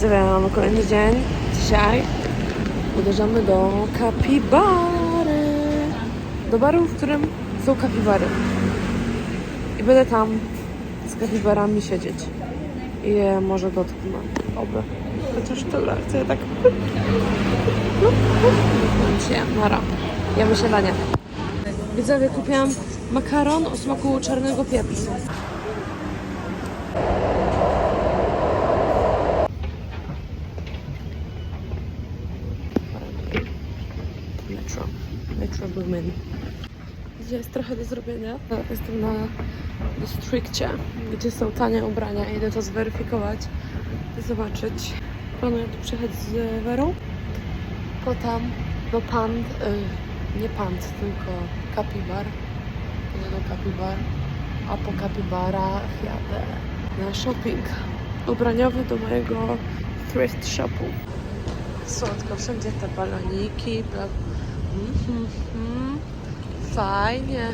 Widzowie, mamy kolejny dzień. Dzisiaj uderzamy do kapibary. Do baru, w którym są kapibary. I będę tam z kapibarami siedzieć. I je może dotknę. Oby. Chociaż tyle. Chcę tak... No, no. Nara. Jemy śniadanie. Widzowie, kupiłam makaron o smaku czarnego pieprzu. Gdzie jest trochę do zrobienia. Jestem na Districtie, gdzie są tanie ubrania. Idę to zweryfikować, zobaczyć. Planuję tu przyjechać z Werą. Potem do Pand, y, nie Pand, tylko Kapibar. Nie do Kapibar. A po Kapibarach jadę na shopping ubraniowy do mojego thrift shopu. Słodko, wszędzie te baloniki, bla... Fajnie.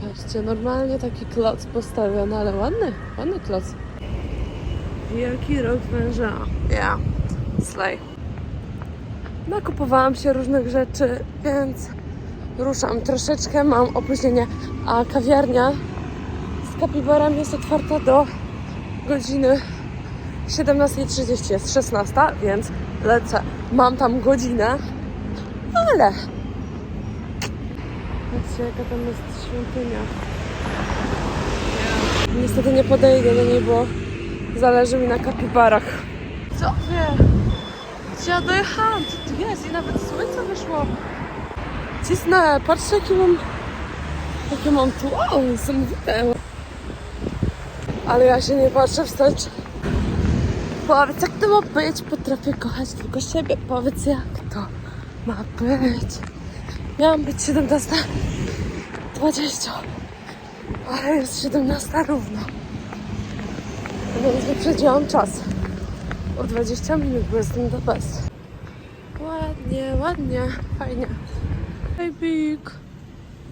Patrzcie, normalnie taki kloc postawiony, ale ładny, ładny kloc. Wielki rok węża. Ja, slay. Nakupowałam się różnych rzeczy, więc ruszam. Troszeczkę mam opóźnienie, a kawiarnia z kapibarami jest otwarta do godziny 17.30. Jest 16, więc lecę. Mam tam godzinę, ale... Patrzcie, jaka tam jest świątynia. Niestety nie podejdę do niej, bo zależy mi na kapibarach. Co wie? Gdzie dojechałam? Co tu jest? I nawet słońce wyszło. Cisnę, patrzcie jaki mam... Jakie mam tu... Wow, niesamowite. Ale ja się nie patrzę wstecz. Powiedz, jak to ma być? Potrafię kochać tylko siebie. Powiedz, jak to ma być. Miałam być 17.20, ale jest 17 równo. Więc wyprzedziłam czas. O 20 minut, bo jestem do bez. Ładnie, ładnie, fajnie. Hej, Big.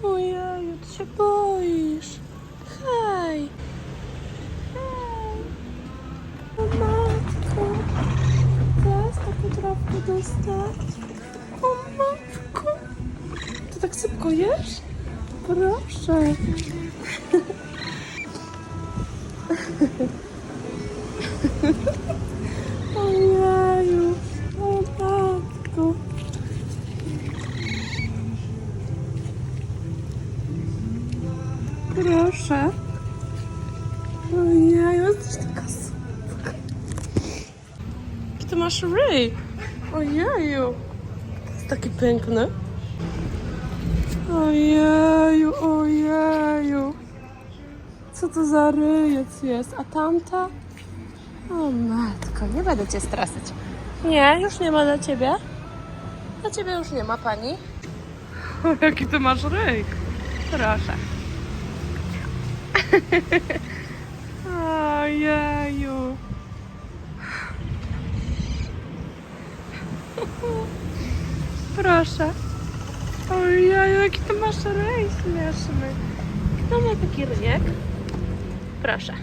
Ojeju, ty się boisz. Hej. Hej. O matko. Chcesz taką trawkę dostać? O matko. Tak szybko jesz? Proszę. Ojeju, o matko. Proszę. Ojeju, jesteś taka słodka. Jaki ty masz ryj? Ojeju. Jest taki piękny. Ojeju, ojeju. Co to za ryjec jest? A tamta? O matko, nie będę cię straszyć. Nie, już nie ma dla ciebie. Dla ciebie już nie ma pani. O, jaki ty masz ryj. Proszę. Ojeju. Proszę. Jaki ty masz ryj śmieszny. Kto ma taki ryjek? Proszę.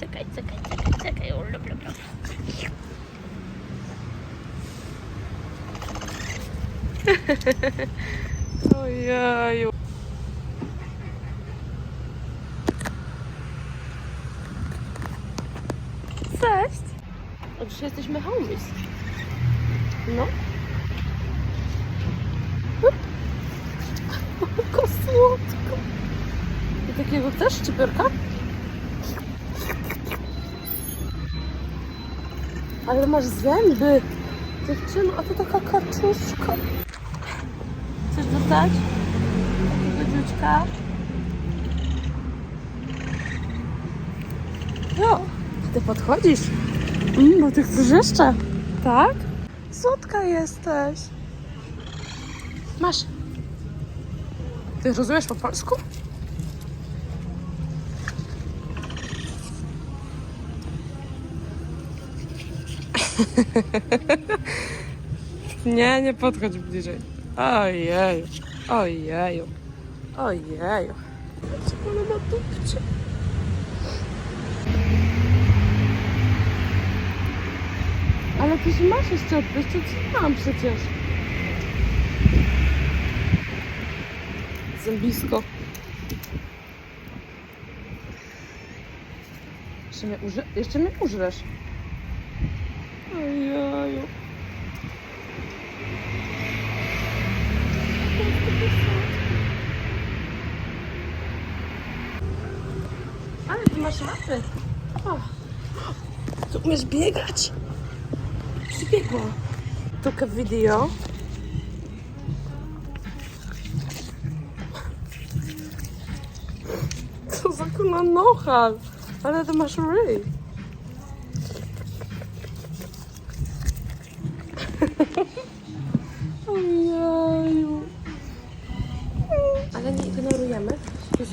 Czekaj, czekaj, czekaj, czekaj. O, lub, lub, lub. Cześć. O, dzisiaj jesteśmy homies. No. Jaka słodka. I takiego chcesz, szczyperka? Ale masz zęby. Dziewczyno, a to taka kaczuszka. Chcesz dostać? Takiego dziuczka? Jo, ty podchodzisz. Mm, bo ty chcesz jeszcze. Tak? Słodka jesteś. Masz. Ty rozumiesz po polsku? nie, nie podchodź bliżej. Ojeju, ojeju, ojeju. Co ona ma dupcie? Ty się masz jeszcze odbyć, to co mam przecież. Zębisko. Jeszcze mnie, uży... jeszcze mnie użresz. Ale ty masz łapy. O. Tu umiesz biegać. Przybiegła. Took a video. Co za kuna nochal. Ale ty masz ryj.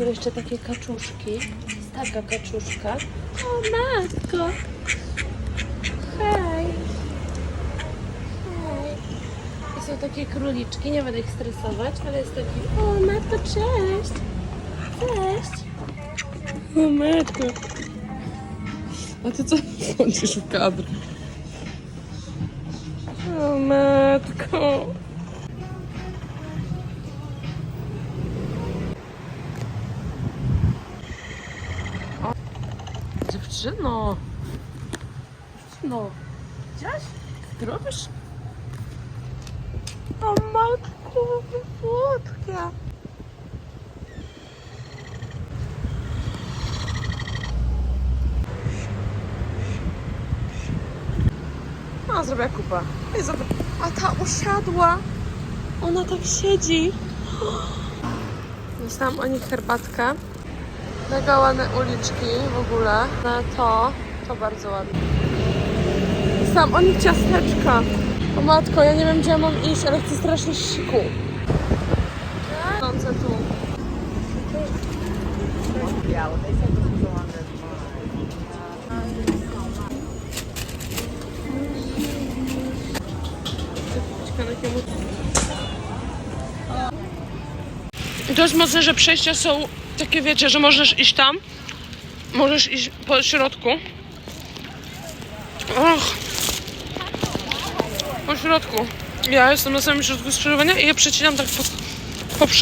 Są jeszcze takie kaczuszki. Taka kaczuszka. O matko. Hej. Hej. I są takie króliczki, nie będę ich stresować, ale jest taki, o matko, cześć. Cześć. O matko. A ty co wchodzisz w kadr? Dziewczyno. Dziewczyno. Widziałaś? Ty robisz? O matko, słodka. A, zrobiła kupę. A ta usiadła. Ona tak siedzi. Dostałam o nich herbatkę. Mega ładne uliczki w ogóle. Na to, to bardzo ładne. Dostałam o nich ciasteczka. O matko, ja nie wiem gdzie mam iść, ale chcę strasznie siku. Sądzę tu. I jest mocne, że przejścia są takie, wiecie, że możesz iść tam, możesz iść po środku. Och. Po środku. Ja jestem na samym środku skrzyżowania i je przecinam tak po, po.